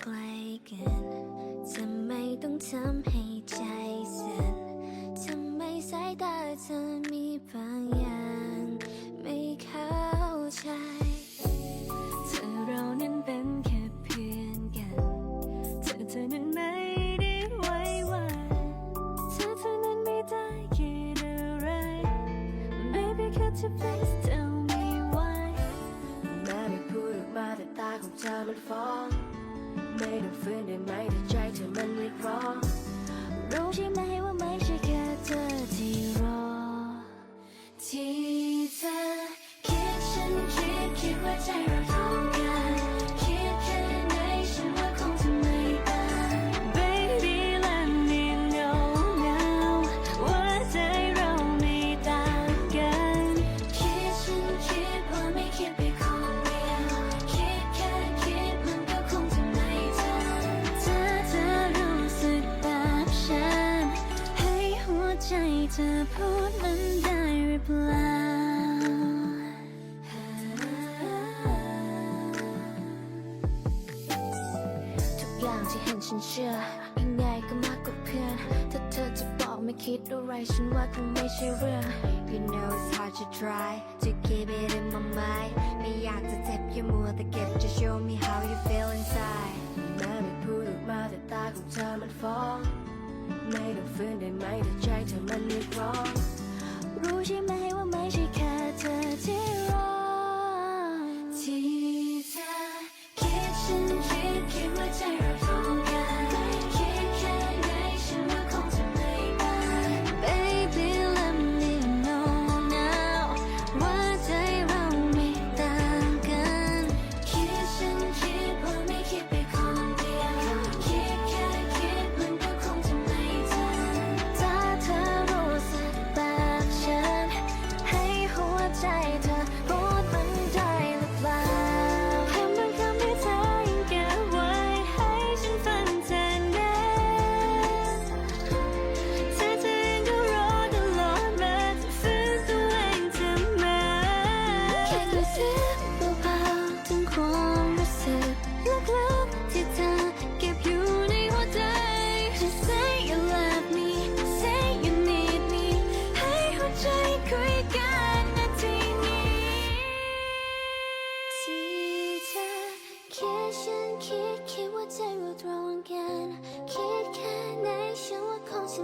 ใกลกันทำไมต้องทำให้ใจสั่นทำไมสายตาเธอมีบางอย่างไม่เข้าใจเธอเรานั้นเป็นแค่เพื่อนกัน เธอเธอนั้นไม่ได้ไว้วันเธอเธอนั้นไม่ได้คิดอะไร Baby could you please tell ธอมันฟ้องไม่ต้องฝืนได้ไหมแต่ใจเธอมันเรียกร้องรู้ใช่ไหมว่าไม่ใช่แค่เธอ เธอพูดมันได้หรือเปล่า ทุกอย่างที่เห็นฉันเชื่อยังไงก็มากกว่าเพื่อน ถ้าเธอจะบอกไม่คิดอะไรฉันว่าคงไม่ใช่เรื่อง You know it's hard to try to keep it in my mind ไม่อยากจะเจ็บอย่ามัวแต่เก็บ Just show me how you feel inside แม้ไม่พูดออกมาแต่ตาของเธอมันฟ้อง ไม่ต้องฝืนได้ไหมแต่ใจ เธอมันเรียกร้อง รู้ใช่ไหมว่าไม่ใช่แค่เธอที่ Kid, kid，我坠入 drown again。Kid Carnation，我空气。